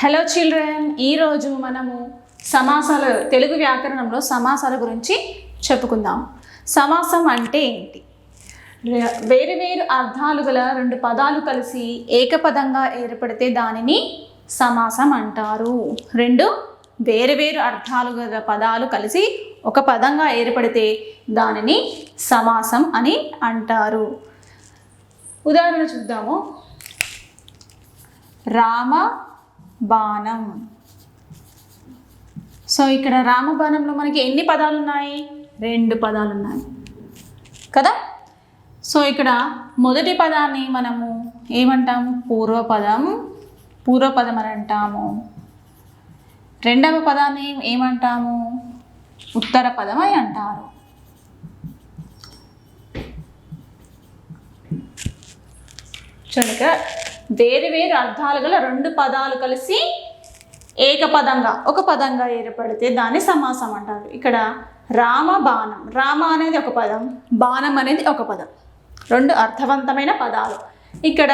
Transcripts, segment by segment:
Hello children ఈరోజు మనము సమాసాల తెలుగు వ్యాకరణంలో సమాసాల గురించి చెప్పుకుందాం. సమాసం అంటే ఏంటి? వేరు వేరు అర్థాలు గల రెండు పదాలు కలిసి ఏకపదంగా ఏర్పడితే దానిని సమాసం అంటారు. రెండు వేరు వేరు అర్థాలు గల పదాలు కలిసి ఒక పదంగా ఏర్పడితే దానిని సమాసం అని అంటారు. ఉదాహరణ చూద్దాము. రామ బాణం. సో ఇక్కడ రామబాణంలో మనకి ఎన్ని పదాలు ఉన్నాయి రెండు పదాలు ఉన్నాయి కదా? సో ఇక్కడ మొదటి పదాన్ని మనము ఏమంటాము? పూర్వపదం. పూర్వపదం అని అంటాము. రెండవ పదాన్ని ఏమంటాము? ఉత్తర పదం అని అంటారు. చూడండి వేరు వేరు అర్థాలు గల రెండు పదాలు కలిసి ఏకపదంగా ఒక పదంగా ఏర్పడితే దాన్ని సమాసం అంటారు. ఇక్కడ రామ బాణం రామ అనేది ఒక పదం బాణం అనేది ఒక పదం. రెండు అర్థవంతమైన పదాలు. ఇక్కడ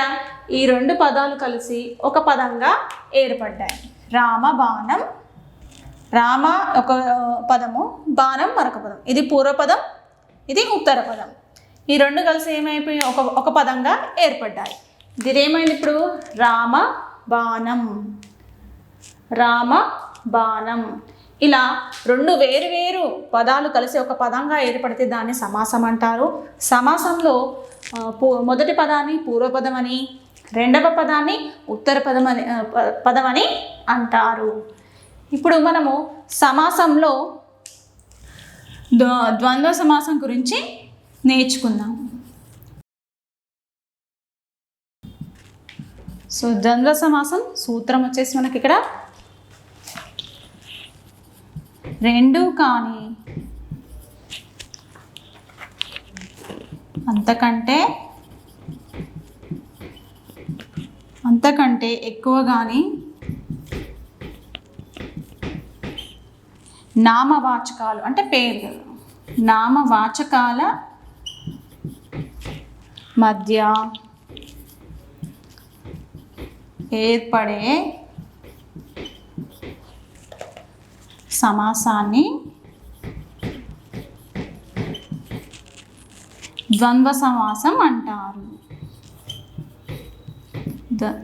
ఈ రెండు పదాలు కలిసి ఒక పదంగా ఏర్పడ్డాయి. రామ బాణం రామ ఒక పదము బాణం మరొక పదం. ఇది పూర్వపదం ఇది ఉత్తర పదం. ఈ రెండు కలిసి ఏమైపోయి ఒక ఒక పదంగా ఏర్పడ్డాయి. ఇదేమైంది ఏమైంది ఇప్పుడు రామ బాణం. రామ బాణం. ఇలా రెండు వేరు వేరు పదాలు కలిసి ఒక పదంగా ఏర్పడితే దాన్ని సమాసం అంటారు. సమాసంలో పూ మొదటి పదాన్ని పూర్వపదం అని రెండవ పదాన్ని ఉత్తర పదం అని పదం అని అంటారు. ఇప్పుడు మనము సమాసంలో ద్వంద్వ సమాసం గురించి నేర్చుకుందాం. సో ద్వంద్వ సమాసం సూత్రం వచ్చేసి మనకి ఇక్కడ రెండు కానీ అంతకంటే అంతకంటే ఎక్కువ కానీ నామవాచకాలు అంటే పేర్లు. నామవాచకాల మధ్య ఏర్పడే సమాసాన్ని ద్వంద్వ సమాసం అంటారు.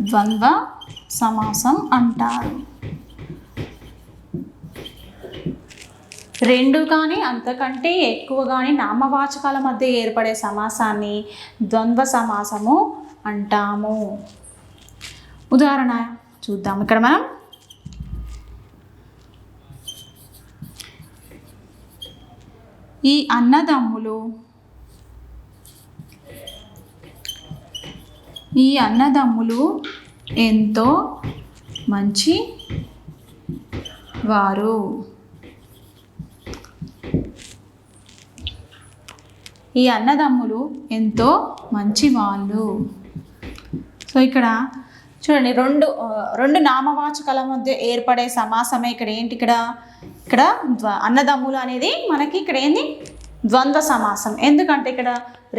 ద్వంద్వ సమాసం అంటారు. రెండు కానీ అంతకంటే ఎక్కువ కానీ నామవాచకాల మధ్య ఏర్పడే సమాసాన్ని ద్వంద్వ సమాసము అంటాము. ఉదాహరణ చూద్దాం. ఇక్కడ మనం ఈ అన్నదమ్ములు ఈ అన్నదమ్ములు ఎంతో మంచి వారు. ఈ అన్నదమ్ములు ఎంతో మంచి వాళ్ళు. సో ఇక్కడ చూడండి రెండు రెండు నామవాచకాల మధ్య ఏర్పడే సమాసమే ఇక్కడ ఏంటి? ఇక్కడ ఇక్కడ అన్నదమ్ములు అనేది మనకి ఇక్కడ ఏంది? ద్వంద్వ సమాసం. ఎందుకంటే ఇక్కడ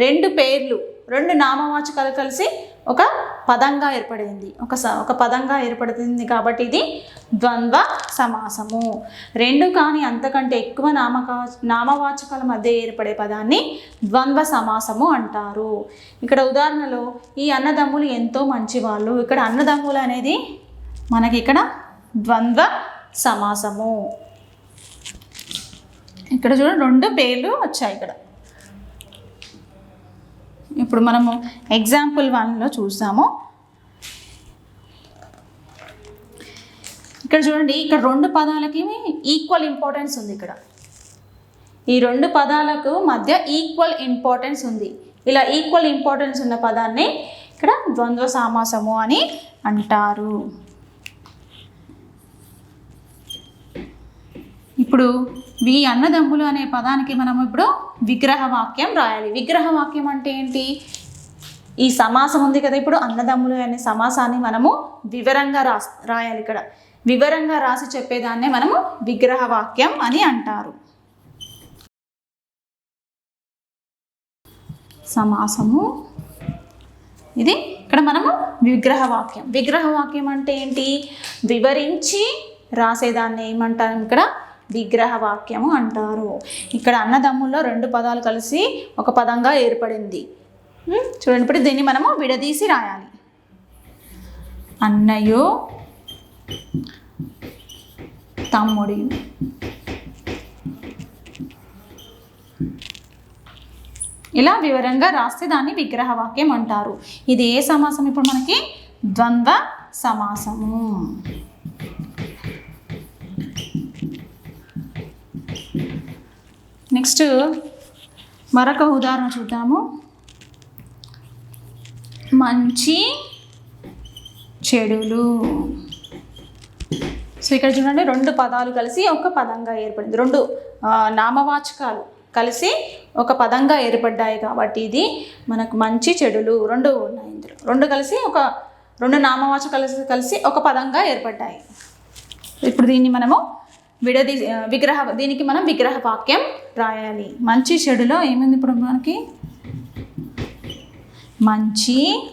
రెండు పేర్లు రెండు నామవాచకాలు కలిసి ఒక పదంగా ఏర్పడింది. ఒక స ఒక పదంగా ఏర్పడుతుంది కాబట్టి ఇది ద్వంద్వ సమాసము. రెండు కానీ అంతకంటే ఎక్కువ నామకా నామవాచకాల మధ్య ఏర్పడే పదాన్ని ద్వంద్వ సమాసము అంటారు. ఇక్కడ ఉదాహరణలో ఈ అన్నదమ్ములు ఎంతో మంచివాళ్ళు. ఇక్కడ అన్నదమ్ములు అనేది మనకి ఇక్కడ ద్వంద్వ సమాసము. ఇక్కడ చూడండి రెండు పేర్లు వచ్చాయి ఇక్కడ. ఇప్పుడు మనము ఎగ్జాంపుల్ వన్లో చూసాము. ఇక్కడ చూడండి ఇక్కడ రెండు పదాలకి ఈక్వల్ ఇంపార్టెన్స్ ఉంది ఇక్కడ. ఈ రెండు పదాలకు మధ్య ఈక్వల్ ఇంపార్టెన్స్ ఉంది. ఇలా ఈక్వల్ ఇంపార్టెన్స్ ఉన్న పదాన్ని ఇక్కడ ద్వంద్వ సామాసము అని అంటారు. ఇప్పుడు వి అన్నదమ్ములు అనే పదానికి మనం ఇప్పుడు విగ్రహవాక్యం రాయాలి. విగ్రహ వాక్యం అంటే ఏంటి? ఈ సమాసం ఉంది కదా ఇప్పుడు అన్నదమ్ములు అనే సమాసాన్ని మనము వివరంగా రాస్ రాయాలి ఇక్కడ. వివరంగా రాసి చెప్పేదాన్నే మనము విగ్రహవాక్యం అని అంటారు. సమాసము. ఇది ఇక్కడ మనము విగ్రహవాక్యం. విగ్రహవాక్యం విగ్రహ వాక్యం అంటే ఏంటి? వివరించి రాసేదాన్ని ఏమంటారు ఇక్కడ? విగ్రహ వాక్యము అంటారు. ఇక్కడ అన్నదమ్ముల్లో రెండు పదాలు కలిసి ఒక పదంగా ఏర్పడింది. చూడండి ఇప్పుడు దీన్ని మనము విడదీసి రాయాలి. అన్నయ్యో తమ్ముడి. ఇలా వివరంగా రాస్తే దాన్ని విగ్రహ వాక్యం అంటారు. ఇది ఏ సమాసం? ఇప్పుడు మనకి ద్వంద్వ సమాసము. నెక్స్ట్ మరొక ఉదాహరణ చూద్దాము. మంచి చెడులు. సో ఇక్కడ చూడండి రెండు పదాలు కలిసి ఒక పదంగా ఏర్పడింది. రెండు నామవాచకాలు కలిసి ఒక పదంగా ఏర్పడ్డాయి కాబట్టి ఇది మనకు మంచి చెడులు రెండు ఉన్నాయి ఇందులో. రెండు కలిసి ఒక రెండు నామవాచకాలు కలిసి కలిసి ఒక పదంగా ఏర్పడ్డాయి. ఇప్పుడు దీన్ని మనము విడదీ విగ్రహ దీనికి మనం విగ్రహ వాక్యం రాయాలి. మంచి చెడులో ఏముంది ఇప్పుడు మనకి? మంచి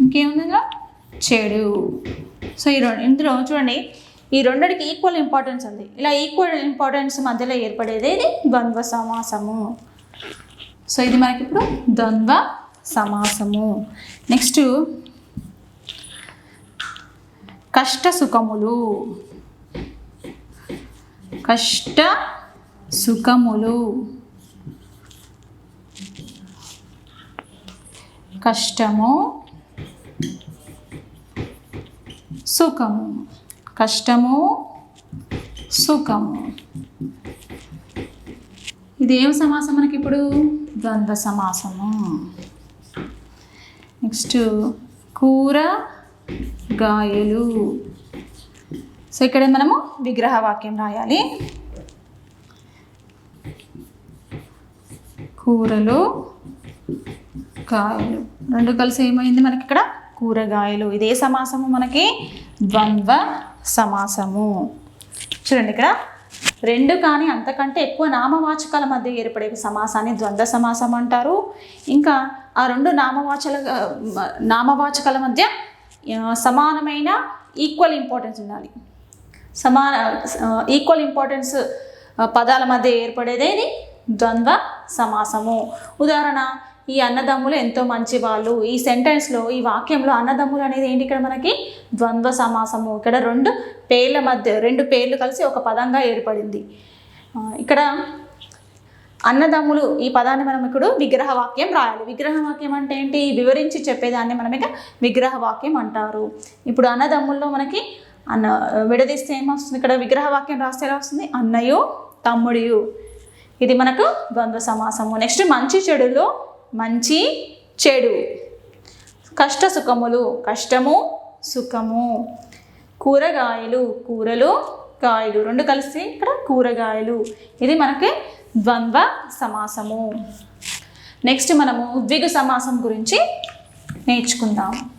ఇంకేముంది ఇందులో చెడు. సో ఈ రెండు ఇందులో చూడండి. ఈ రెండుకి ఈక్వల్ ఇంపార్టెన్స్ ఉంది. ఇలా ఈక్వల్ ఇంపార్టెన్స్ మధ్యలో ఏర్పడేది ఇది ద్వంద్వ సమాసము. సో ఇది మనకి ఇప్పుడు ద్వంద్వ సమాసము. నెక్స్ట్ కష్ట సుఖములు కష్ట సుఖములు. కష్టము. సుఖము. కష్టము. సుఖము. ఇది ఏం సమాసం మనకి ఇప్పుడు ద్వంద్వ సమాసము. నెక్స్ట్ కూర గాయలు. సో ఇక్కడ మనము విగ్రహ వాక్యం రాయాలి. కూరలు కాయలు. రెండు కలిసి ఏమైంది మనకి ఇక్కడ? కూరగాయలు. ఇదే సమాసము మనకి? ద్వంద్వ సమాసము. చూడండి ఇక్కడ. రెండు కానీ అంతకంటే ఎక్కువ నామవాచకాల మధ్య ఏర్పడే సమాసాన్ని ద్వంద్వ సమాసం అంటారు. ఇంకా ఆ రెండు నామవాచల నామవాచకాల మధ్య సమానమైన ఈక్వల్ ఇంపార్టెన్స్ ఉండాలి. సమాన ఈక్వల్ ఇంపార్టెన్స్ పదాల మధ్య ఏర్పడేదేది ద్వంద్వ సమాసము. ఉదాహరణ ఈ అన్నదమ్ములు ఎంతో మంచి వాళ్ళు. ఈ సెంటెన్స్లో ఈ వాక్యంలో అన్నదమ్ములు అనేది ఏంటి ఇక్కడ మనకి? ద్వంద్వ సమాసము. ఇక్కడ రెండు పేర్ల మధ్య రెండు పేర్లు కలిసి ఒక పదంగా ఏర్పడింది. ఇక్కడ అన్నదమ్ములు ఈ పదాన్ని మనం ఇప్పుడు విగ్రహ వాక్యం రాయాలి. విగ్రహ వాక్యం అంటే ఏంటి? వివరించి చెప్పేదాన్ని మనం ఇక విగ్రహ వాక్యం అంటారు. ఇప్పుడు అన్నదమ్ముల్లో మనకి అన్న విడదీస్తే ఏమొస్తుంది ఇక్కడ? విగ్రహ వాక్యం రాస్తే ఎలా వస్తుంది? అన్నయో తమ్ముడియు. ఇది మనకు ద్వంద్వ సమాసము. నెక్స్ట్ మంచి చెడులో మంచి చెడు. కష్ట సుఖములు కష్టము సుఖము. కూరగాయలు కూరలు కాయలు. రెండు కలిసి ఇక్కడ కూరగాయలు. ఇది మనకి ద్వంద్వ సమాసము. నెక్స్ట్ మనము ద్విగు సమాసం గురించి నేర్చుకుందాం.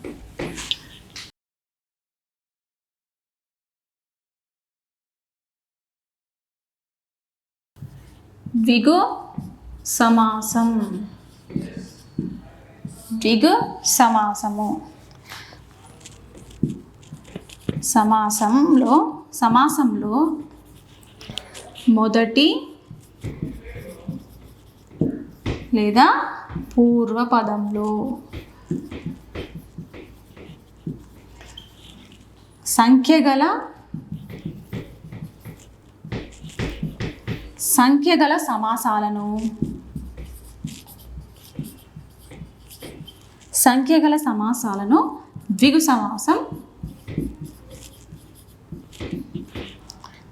ద్విగు సమాసం ద్విగు సమాసము. సమాసంలో సమాసంలో మొదటి లేదా పూర్వపదంలో సంఖ్య గల సంఖ్య గల సమాసాలను. సంఖ్య గల సమాసాలను ద్విగు సమాసం.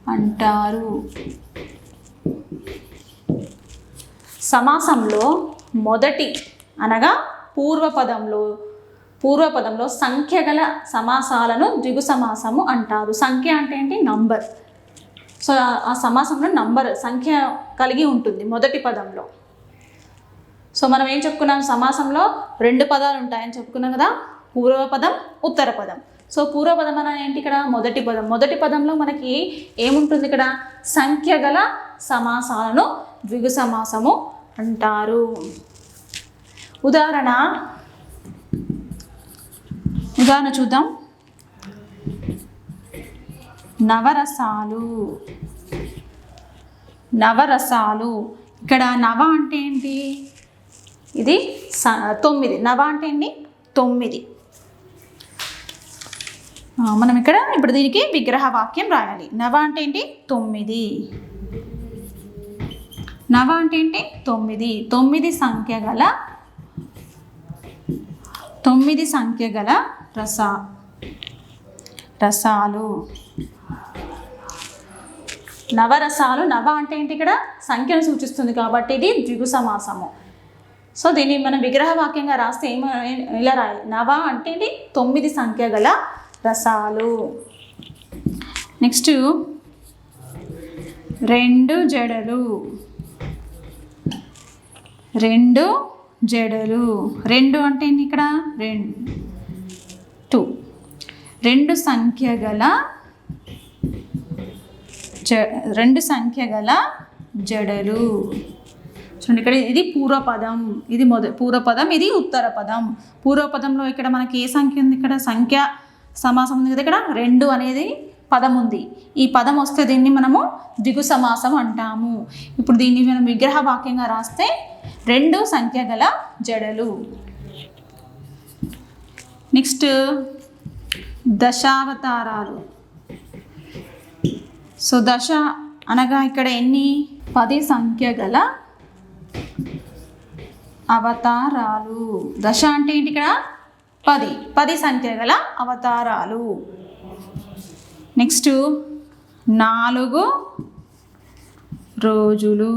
అంటారు. సమాసంలో మొదటి అనగా పూర్వపదంలో పూర్వపదంలో సంఖ్య గల సమాసాలను ద్విగు సమాసము అంటారు. సంఖ్య అంటే ఏంటి? నంబర్. సో ఆ- సమాసంలో నంబర్ సంఖ్య కలిగి ఉంటుంది మొదటి పదంలో. సో మనం ఏం చెప్పుకున్నాం? సమాసంలో రెండు పదాలు ఉంటాయని చెప్పుకున్నాం కదా? పూర్వపదం ఉత్తర పదం. సో పూర్వపదం అనేది ఏంటి ఇక్కడ? మొదటి పదం. మొదటి పదంలో మనకి ఏముంటుంది ఇక్కడ? సంఖ్య గల సమాసాలను ద్విగు సమాసము అంటారు. ఉదాహరణ ఉదాహరణ చూద్దాం. నవరసాలు. నవరసాలు. ఇక్కడ నవ అంటే ఏంటి? ఇది స- తొమ్మిది. నవ అంటే ఏంటి? తొమ్మిది. మనం ఇక్కడ ఇప్పుడు దీనికి విగ్రహ వాక్యం రాయాలి. నవ అంటే ఏంటి? తొమ్మిది. నవ అంటే ఏంటి? తొమ్మిది. తొమ్మిది సంఖ్య గల తొమ్మిది సంఖ్య గల రస రసాలు. నవరసాలు నవ అంటే ఏంటి ఇక్కడ? సంఖ్యను సూచిస్తుంది కాబట్టి ఇది ద్విగు సమాసము సో దీన్ని మనం విగ్రహ వాక్యంగా రాస్తే ఏమ ఇలా రాయాలి. నవ అంటే ఏంటి? తొమ్మిది సంఖ్య గల రసాలు. నెక్స్ట్ రెండు జడలు. రెండు జడలు. రెండు అంటే ఏంటి ఇక్కడ? రెండు. టూ. రెండు సంఖ్య గల జ రెండు సంఖ్య గల జడలు. చూడండి ఇక్కడ ఇది పూర్వపదం ఇది మొద పూర్వపదం ఇది ఉత్తర పదం పూర్వపదంలో ఇక్కడ మనకి ఏ సంఖ్య ఉంది? ఇక్కడ సంఖ్య సమాసం ఉంది కదా ఇక్కడ రెండు అనేది పదం ఉంది. ఈ పదం వస్తే దీన్ని మనము దిగు సమాసం అంటాము. ఇప్పుడు దీన్ని మనం విగ్రహ వాక్యంగా రాస్తే రెండు సంఖ్య గల జడలు. నెక్స్ట్ దశావతారాలు. సో దశ అనగా ఇక్కడ ఎన్ని? పది సంఖ్య గల అవతారాలు. దశ అంటే ఏంటి ఇక్కడ? పది. పది సంఖ్య గల అవతారాలు. నెక్స్ట్ నాలుగు రోజులు.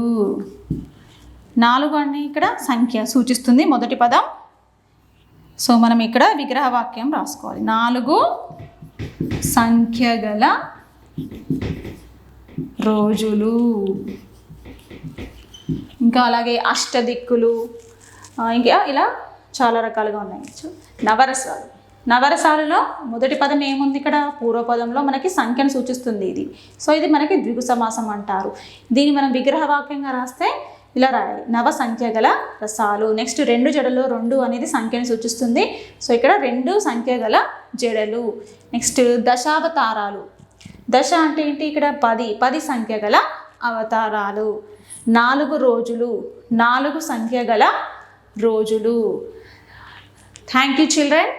నాలుగు అని ఇక్కడ సంఖ్య సూచిస్తుంది మొదటి పదం. సో మనం ఇక్కడ విగ్రహ వాక్యం రాసుకోవాలి. నాలుగు సంఖ్య గల రోజులు. ఇంకా అలాగే అష్టదిక్కులు ఇంకా ఇలా చాలా రకాలుగా ఉన్నాయి. నవరసాలు. నవరసాలలో మొదటి పదం ఏముంది ఇక్కడ? పూర్వపదంలో మనకి సంఖ్యను సూచిస్తుంది ఇది. సో ఇది మనకి ద్విగు సమాసం అంటారు. దీన్ని మనం విగ్రహ వాక్యంగా రాస్తే ఇలా రాయాలి. నవ సంఖ్య గల రసాలు. నెక్స్ట్ రెండు జడలు రెండు అనేది సంఖ్యను సూచిస్తుంది. సో ఇక్కడ రెండు సంఖ్య గల జడలు. నెక్స్ట్ దశావతారాలు. దశ అంటే ఏంటి? ఇక్కడ పది పది సంఖ్య గల అవతారాలు. నాలుగు రోజులు నాలుగు సంఖ్య గల రోజులు. Thank you children